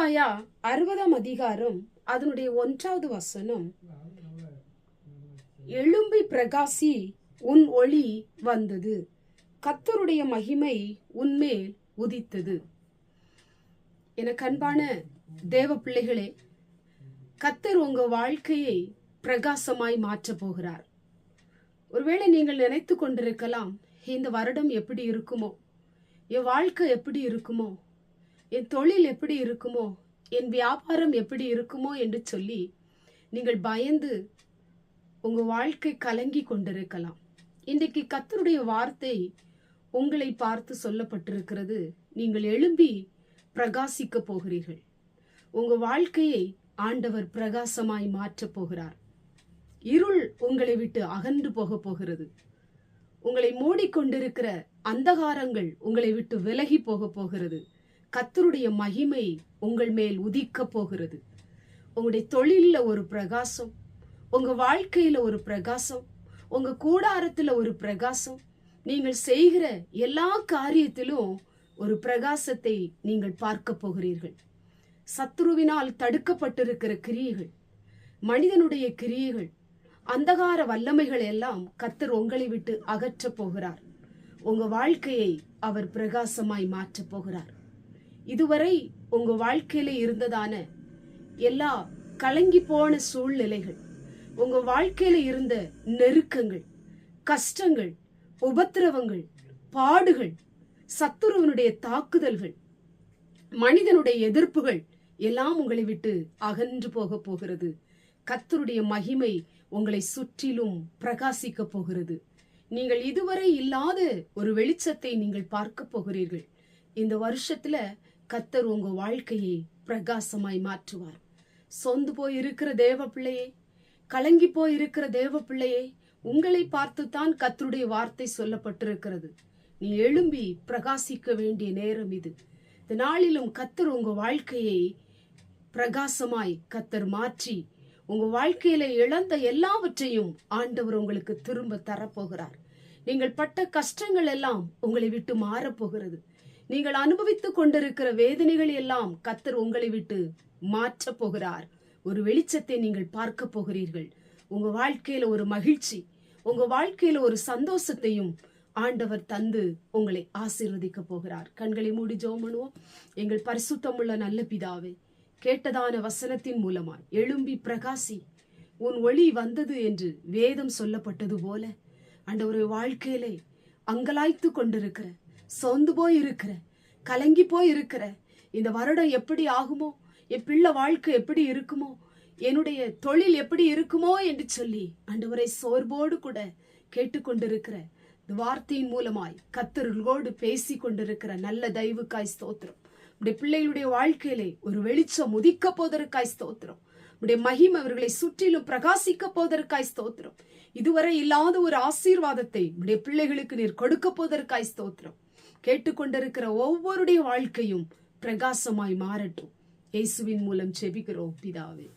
அயா அறுபதாம் அதிகாரம் அதனுடைய ஒன்றாவது வசனம். எழும்பி பிரகாசி உன் ஒளி வந்தது. கத்தருடைய மகிமை உன்மேல் உதித்தது. எனக்கு அன்பான தேவ பிள்ளைகளே கத்தர் உங்க வாழ்க்கையை பிரகாசமாய் மாற்றப் போகிறார். ஒருவேளை நீங்கள் நினைத்து கொண்டிருக்கலாம் இந்த வருடம் எப்படி இருக்குமோ? என் வாழ்க்கை எப்படி இருக்குமோ? என் தொழில் எப்படி இருக்குமோ என் வியாபாரம் எப்படி இருக்குமோ என்று சொல்லி நீங்கள் பயந்து உங்கள் வாழ்க்கை கலங்கி கொண்டிருக்கலாம். இன்றைக்கு கத்தருடைய வார்த்தை உங்களை பார்த்து சொல்லப்பட்டிருக்கிறது. நீங்கள் எழும்பி பிரகாசிக்க போகிறீர்கள். உங்க வாழ்க்கையை ஆண்டவர் பிரகாசமாய் மாற்றப் போகிறார். இருள் உங்களை விட்டு அகன்று போக போகிறது. உங்களை மூடிக்கொண்டிருக்கிற அந்தகாரங்கள் உங்களை விட்டு விலகி போக போகிறது. கத்தருடைய மகிமை உங்கள் மேல் உதிக்க போகிறது. உங்களுடைய தொழிலில் ஒரு பிரகாசம் உங்கள் வாழ்க்கையில் ஒரு பிரகாசம் உங்கள் கூடாரத்தில் ஒரு பிரகாசம் நீங்கள் செய்கிற எல்லா காரியத்திலும் ஒரு பிரகாசத்தை நீங்கள் பார்க்க போகிறீர்கள். சத்ருவினால் தடுக்கப்பட்டிருக்கிற கிரியைகள் மனிதனுடைய கிரியைகள் அந்தகார வல்லமைகள் எல்லாம் கத்தர் உங்களை விட்டு அகற்றப் போகிறார். உங்க வாழ்க்கையை அவர் பிரகாசமாய் மாற்றப் போகிறார். இதுவரை உங்க வாழ்க்கையில இருந்ததான எல்லா கலங்கி போன சூழ்நிலைகள் உங்க வாழ்க்கையில இருந்த நெருக்கங்கள் கஷ்டங்கள் உபத்திரவங்கள் பாடுகள் சத்துருவனுடைய தாக்குதல்கள் மனிதனுடைய எதிர்ப்புகள் எல்லாம் உங்களை விட்டு அகன்று போக போகிறது. கத்தருடைய மகிமை உங்களை சுற்றிலும் பிரகாசிக்க போகிறது. நீங்கள் இதுவரை இல்லாத ஒரு வெளிச்சத்தை நீங்கள் பார்க்க போகிறீர்கள். இந்த வருஷத்துல கத்தர் உங்க வாழ்க்கையை பிரகாசமாய் மாற்றுவார். சொந்து போய் இருக்கிற தேவ பிள்ளையே கலங்கி போய் இருக்கிற தேவ பிள்ளையே உங்களை பார்த்துத்தான் கத்தருடைய வார்த்தை சொல்லப்பட்டிருக்கிறது. நீ எழும்பி பிரகாசிக்க வேண்டிய நேரம் இது. இந்த நாளிலும் கத்தர் உங்க வாழ்க்கையை பிரகாசமாய் கத்தர் மாற்றி உங்க வாழ்க்கையில இழந்த எல்லாவற்றையும் ஆண்டவர் உங்களுக்கு திரும்ப தரப்போகிறார். நீங்கள் பட்ட கஷ்டங்கள் எல்லாம் உங்களை விட்டு மாறப்போகிறது. நீங்கள் அனுபவித்துக் கொண்டிருக்கிற வேதனைகள் எல்லாம் கத்தர் உங்களை விட்டு மாற்றப் போகிறார். ஒரு வெளிச்சத்தை நீங்கள் பார்க்க போகிறீர்கள். உங்க வாழ்க்கையில ஒரு மகிழ்ச்சி உங்க வாழ்க்கையில ஒரு சந்தோஷத்தையும் ஆண்டவர் தந்து உங்களை ஆசீர்வதிக்க போகிறார். கண்களை மூடி ஜோமனுவோம் எங்கள் பரிசுத்தமுள்ள நல்ல பிதாவே கேட்டதான வசனத்தின் மூலமாய் எழும்பி பிரகாசி உன் ஒளி வந்தது என்று வேதம் சொல்லப்பட்டது போல ஆண்டவருடைய வாழ்க்கையிலே அங்கலாய்த்து கொண்டிருக்கிற சொந்து போய் இருக்கிற கலங்கி போய் இருக்கிற இந்த வருடம் எப்படி ஆகுமோ என் பிள்ளை வாழ்க்கை எப்படி இருக்குமோ என்னுடைய தொழில் எப்படி இருக்குமோ என்று சொல்லி அண்டவரை சோர்வோடு கூட கேட்டுக்கொண்டிருக்கிற இந்த வார்த்தையின் மூலமாய் கத்தர்களோடு பேசி கொண்டிருக்கிற நல்ல தெய்வுக்காய் ஸ்தோத்திரம். உடைய பிள்ளைகளுடைய வாழ்க்கையிலே ஒரு வெளிச்சம் உதிக்க போதற்காய் ஸ்தோத்திரம். உடைய மகிம் அவர்களை சுற்றிலும் பிரகாசிக்க போதற்காய் ஸ்தோத்திரம். இதுவரை இல்லாத ஒரு ஆசீர்வாதத்தை உடைய பிள்ளைகளுக்கு நீர் கொடுக்க போதற்காய் ஸ்தோத்திரம். கேட்டுக்கொண்டிருக்கிற ஒவ்வொருடைய வாழ்க்கையும் பிரகாசமாய் மாறட்டும். இயேசுவின் மூலம் செபிக்கிறோம் பிதாவே.